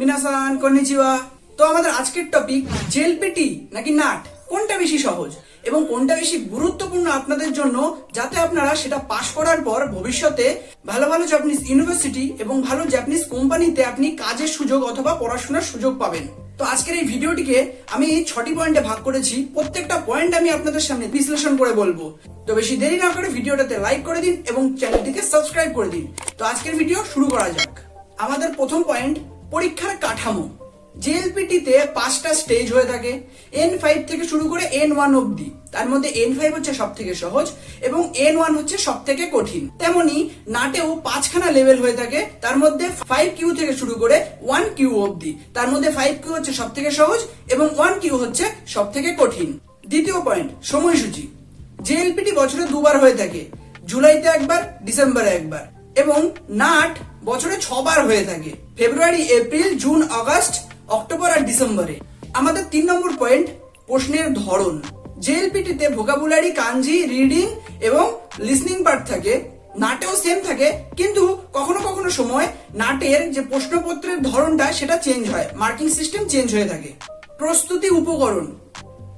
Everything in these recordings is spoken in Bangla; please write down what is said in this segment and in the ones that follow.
মিনাসান, কন্নিচিওয়া। তো আমাদের আজকের টপিক জেলপেটি নাকি নাট? কোনটা বেশি সহজ? এবং কোনটা বেশি গুরুত্বপূর্ণ আপনাদের জন্য যাতে আপনারা সেটা পাশ করার পর ভবিষ্যতে ভালো ভালো জাপানিজ ইউনিভার্সিটি এবং ভালো জাপানিজ কোম্পানিতে আপনি কাজের সুযোগ অথবা পড়াশোনার সুযোগ পাবেন। তো আজকের এই ভিডিওটিকে আমি ছটি পয়েন্টে ভাগ করেছি। প্রত্যেকটা পয়েন্ট আমি আপনাদের সামনে বিশ্লেষণ করে বলব। তো বেশি দেরি না করে ভিডিওটাতে লাইক করে দিন এবং চ্যানেলটিকে সাবস্ক্রাইব করে দিন। তো আজকের ভিডিও শুরু করা যাক। আমাদের প্রথম পয়েন্ট পরীক্ষার কাঠামো। জেএলপিটিতে পাঁচটা স্টেজ হয়ে থাকে। এন ফাইভ থেকে শুরু করে এন ওয়ান অব্দি তার মধ্যে এন ফাইভ হচ্ছে সব থেকে সহজ এবং এন ওয়ান হচ্ছে সব থেকে কঠিন। তেমনি নাটেও পাঁচখানা লেভেল হয়ে থাকে। তার মধ্যে ফাইভ কিউ থেকে শুরু করে ওয়ান কিউ অব্দি তার মধ্যে ফাইভ কিউ হচ্ছে সব থেকে সহজ এবং ওয়ান কিউ হচ্ছে সব থেকে কঠিন। দ্বিতীয় পয়েন্ট সময়সূচি। জেএলপিটি বছরে দুবার হয়ে থাকে। জুলাইতে একবার, ডিসেম্বরে একবার। এবং নাট বছরে ছবার হয়ে থাকে। February, April, June, August, October আর ডিসেম্বরে। আমাদের তিন নম্বর পয়েন্ট, প্রশ্নের ধরন। জেএলপিটিতে ভোকাবুলারি কাঞ্জি রিডিং এবং লিসনিং পার্ট থাকে। নাটেও সেম থাকে, কিন্তু কখনো কখনো সময় নাটের যে প্রশ্নপত্রের ধরনটা, সেটা চেঞ্জ হয়। মার্কিং সিস্টেম চেঞ্জ হয়ে থাকে। প্রস্তুতি উপকরণ।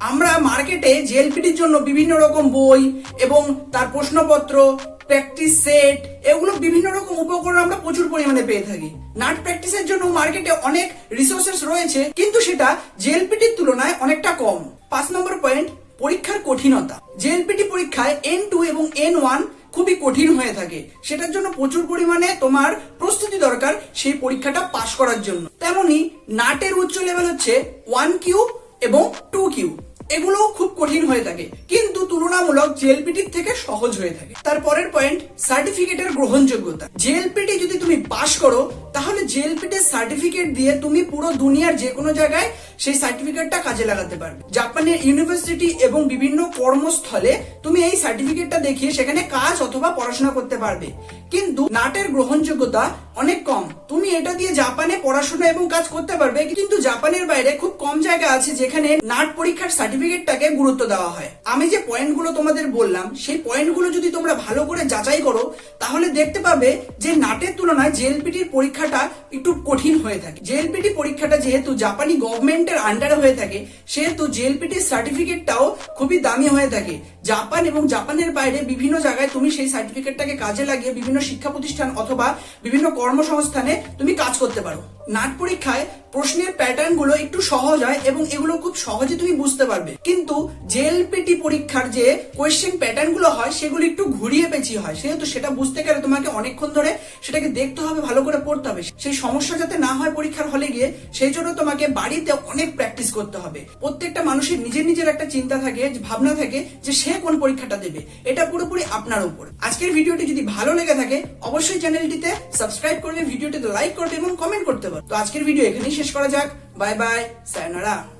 আমরা মার্কেটে জেএলপিটির জন্য বিভিন্ন রকম বই এবং তার প্রশ্নপত্র প্র্যাকটিস সেট এগুলো বিভিন্ন রকম উপকরণ আমরা প্রচুর পরিমাণে পেয়ে থাকি। নাট প্র্যাকটিসের জন্য মার্কেটে অনেক রিসোর্সেস রয়েছে, কিন্তু সেটা জেএলপিটির তুলনায় অনেকটা কম। পাঁচ নম্বর পয়েন্ট পরীক্ষার কঠিনতা। জেএলপিটি পরীক্ষায় এন টু এবং এন ওয়ান খুবই কঠিন হয়ে থাকে। সেটার জন্য প্রচুর পরিমাণে তোমার প্রস্তুতি দরকার সেই পরীক্ষাটা পাশ করার জন্য। তেমনি নাটের উচ্চ লেভেল হচ্ছে ওয়ান কিউ এবং টু কিউ এগুলো খুব কঠিন হয়ে থাকে। কিন্তু তুলনামূলক জেএলপিটির থেকে সহজ হয়ে থাকে। তারপরের পয়েন্ট সার্টিফিকেটের গ্রহণযোগ্যতা। জেএলপিটি যদি তুমি পাশ করো তাহলে জেএলপিটির সার্টিফিকেট দিয়ে তুমি পুরো দুনিয়ার যে কোনো জায়গায় সেই সার্টিফিকেটটা কাজে লাগাতে পারবে। জাপানের ইউনিভার্সিটি এবং বিভিন্ন কর্মস্থলে তুমি এই সার্টিফিকেটটা দেখিয়ে সেখানে কাজ অথবা পড়াশোনা করতে পারবে। কিন্তু নাটের গ্রহণযোগ্যতা অনেক কম। তুমি এটা দিয়ে জাপানে পড়াশোনা এবং কাজ করতে পারবে, কিন্তু জাপানের বাইরে খুব কম জায়গা আছে যেখানে নাট পরীক্ষার সার্টিফিকেটটাকে গুরুত্ব দেওয়া হয়। আমি যে পয়েন্টগুলো তোমাদের বললাম, সেই পয়েন্টগুলো যদি তোমরা ভালো করে যাচাই করো, তাহলে দেখতে পাবে যে নাটের তুলনায় জেএলপিটির পরীক্ষাটা একটু কঠিন হয়ে থাকে। জেএলপিটি পরীক্ষাটা যেহেতু জাপানি গভর্নমেন্টের আন্ডারে হয়ে থাকে, সেহেতু জেএলপিটির সার্টিফিকেটটাও খুবই দামি হয়ে থাকে। জাপান এবং জাপানের বাইরে বিভিন্ন জায়গায় তুমি সেই সার্টিফিকেটটাকে কাজে লাগিয়ে বিভিন্ন শিক্ষা প্রতিষ্ঠান অথবা বিভিন্ন কর্মসংস্থানে তুমি কাজ করতে পারো। নাট পরীক্ষায় প্রশ্নের প্যাটার্নগুলো একটু সহজ হয় এবং এগুলো খুব সহজে তুমি বুঝতে পারবে। কিন্তু জেএলপিটি পরীক্ষার যে কোয়েশ্চেন প্যাটার্নগুলো হয়, সেগুলো একটু ঘুরিয়ে পেঁচিয়ে হয়। সেহেতু সেটা বুঝতে গেলে তোমাকে অনেকক্ষণ ধরে সেটাকে দেখতে হবে, ভালো করে পড়তে হবে। সেই সমস্যা যাতে না হয় পরীক্ষার হলে গিয়ে, সেই জন্য তোমাকে বাড়িতে অনেক প্র্যাকটিস করতে হবে। প্রত্যেকটা মানুষের নিজের নিজের একটা চিন্তা থাকে ভাবনা থাকে, যে সে কোন পরীক্ষাটা দেবে। এটা পুরোপুরি আপনার উপর। আজকের ভিডিওটি যদি ভালো লেগে থাকে, অবশ্যই চ্যানেলটিতে সাবস্ক্রাইব করবে, ভিডিওটিতে লাইক করবে এবং কমেন্ট করতে পারো। তো আজকের ভিডিও এখানেই শেষ করা যাক। Bye bye sayonara.